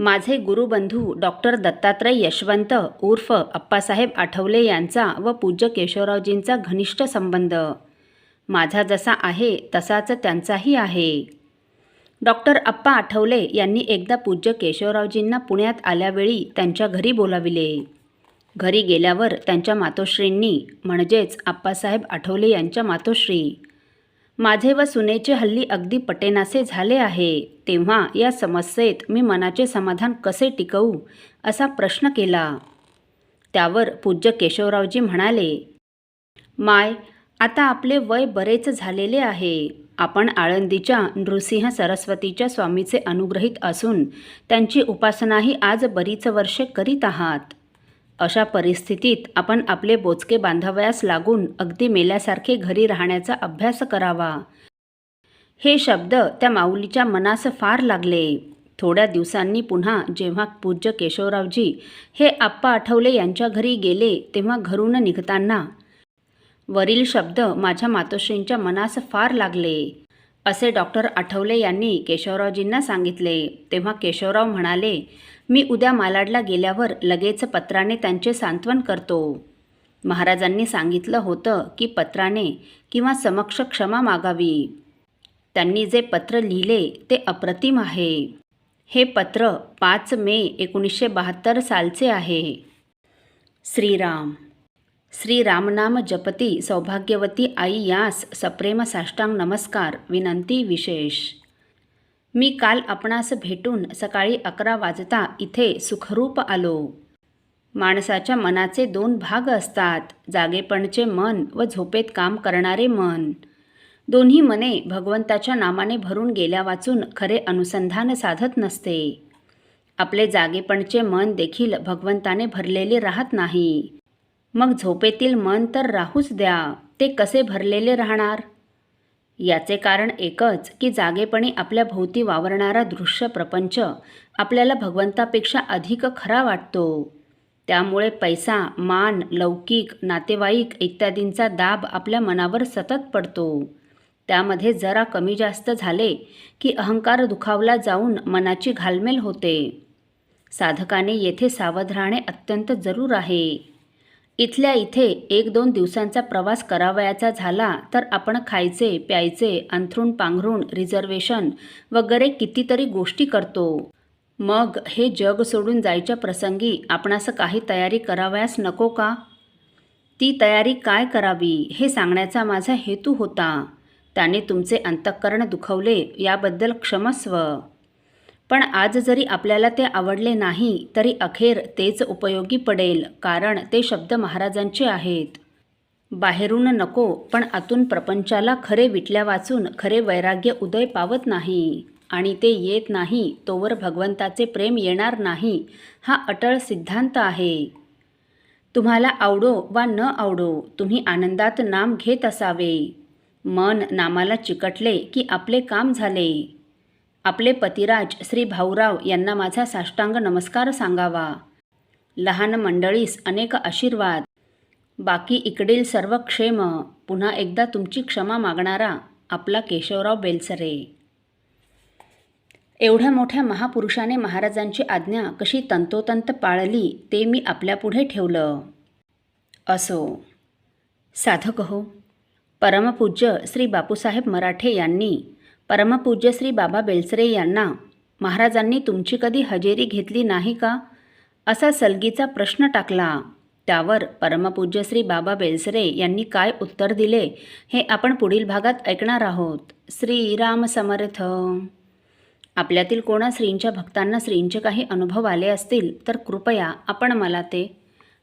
माझे गुरुबंधू डॉक्टर दत्तात्रय यशवंत उर्फ अप्पासाहेब आठवले यांचा व पूज्य केशवरावजींचा घनिष्ठ संबंध. माझा जसा आहे तसाच त्यांचाही आहे. डॉक्टर अप्पा आठवले यांनी एकदा पूज्य केशवरावजींना पुण्यात आल्यावेळी त्यांच्या घरी बोलाविले. घरी गेल्यावर त्यांच्या मातोश्रींनी म्हणजेच आप्पासाहेब आठवले यांच्या मातोश्री माझे व सुनेचे हल्ली अगदी पटेनासे झाले आहे तेव्हा या समस्येत मी मनाचे समाधान कसे टिकवू असा प्रश्न केला. त्यावर पूज्य केशवरावजी म्हणाले माय आता आपले वय बरेच झालेले आहे. आपण आळंदीच्या नृसिंह सरस्वतीच्या स्वामीचे अनुग्रहित असून त्यांची उपासनाही आज बरीच वर्षे करीत आहात. अशा परिस्थितीत आपण आपले बोचके बांधावयास लागून अगदी मेल्यासारखे घरी राहण्याचा अभ्यास करावा. हे शब्द त्या माऊलीच्या मनास फार लागले. थोड्या दिवसांनी पुन्हा जेव्हा पूज्य केशवरावजी हे आप्पा आठवले यांच्या घरी गेले तेव्हा घरून निघताना वरील शब्द माझ्या मातोश्रींच्या मनास फार लागले. असे डॉक्टर आठवले यांनी केशवरावजींना सांगितले. तेव्हा केशवराव म्हणाले मी उद्या मालाडला गेल्यावर लगेच पत्राने त्यांचे सांत्वन करतो. महाराजांनी सांगितलं होतं की पत्राने किंवा समक्ष क्षमा मागावी. त्यांनी जे पत्र लिहिले ते अप्रतिम आहे. हे पत्र पाच मे एकोणीसशे बहात्तर सालचे आहे. श्रीराम. श्रीरामनाम जपती सौभाग्यवती आई यास सप्रेम साष्टांग नमस्कार. विनंती विशेष. मी काल आपणास भेटून सकाळी अकरा वाजता इथे सुखरूप आलो. माणसाच्या मनाचे दोन भाग असतात जागेपणचे मन व झोपेत काम करणारे मन. दोन्ही मने भगवंताच्या नामाने भरून गेल्या वाचून खरे अनुसंधान साधत नसते. आपले जागेपणचे मन देखील भगवंताने भरलेले राहत नाही. मग झोपेतील मन तर राहूच द्या ते कसे भरलेले राहणार? याचे कारण एकच की जागेपणी आपल्या भोवती वावरणारा दृश्य प्रपंच आपल्याला भगवंतापेक्षा अधिक खरा वाटतो. त्यामुळे पैसा मान लौकिक नातेवाईक इत्यादींचा दाब आपल्या मनावर सतत पडतो. त्यामध्ये जरा कमी जास्त झाले की अहंकार दुखावला जाऊन मनाची घालमेल होते. साधकाने येथे सावध राहणे अत्यंत जरूर आहे. इथल्या इथे एक दोन दिवसांचा प्रवास करावयाचा झाला तर आपण खायचे प्यायचे अंथरूण पांघरूण रिझर्वेशन वगैरे कितीतरी गोष्टी करतो. मग हे जग सोडून जायच्या प्रसंगी आपणास काही तयारी करावयास नको का? ती तयारी काय करावी हे सांगण्याचा माझा हेतू होता. त्याने तुमचे अंतःकरण दुखवले याबद्दल क्षमस्व. पण आज जरी आपल्याला ते आवडले नाही तरी अखेर तेच उपयोगी पडेल कारण ते शब्द महाराजांचे आहेत. बाहेरून नको पण आतून प्रपंचाला खरे विटल्या वाचून खरे वैराग्य उदय पावत नाही. आणि ते येत नाही तोवर भगवंताचे प्रेम येणार नाही हा अटळ सिद्धांत आहे. तुम्हाला आवडो वा न आवडो तुम्ही आनंदात नाम घेत असावे. मन नामाला चिकटले की आपले काम झाले. आपले पतिराज श्री भाऊराव यांना माझा साष्टांग नमस्कार सांगावा. लहान मंडळीस अनेक आशीर्वाद. बाकी इकडील सर्व क्षेम पुन्हा एकदा तुमची क्षमा मागणारा आपला केशवराव बेलसरे. एवढ्या मोठ्या महापुरुषाने महाराजांची आज्ञा कशी तंतोतंत पाळली ते मी आपल्यापुढे ठेवलं. असो. साधक हो. परमपूज्य श्री बापूसाहेब मराठे यांनी परमपूज्य श्री बाबा बेलसरे यांना महाराजांनी तुमची कधी हजेरी घेतली नाही का? असा सलगीचा प्रश्न टाकला. त्यावर परमपूज्य श्री बाबा बेलसरे यांनी काय उत्तर दिले हे आपण पुढील भागात ऐकणार आहोत. श्रीराम समर्थ. आपल्यातील कोणा श्रींच्या भक्तांना श्रींचे काही अनुभव आले असतील तर कृपया आपण मला ते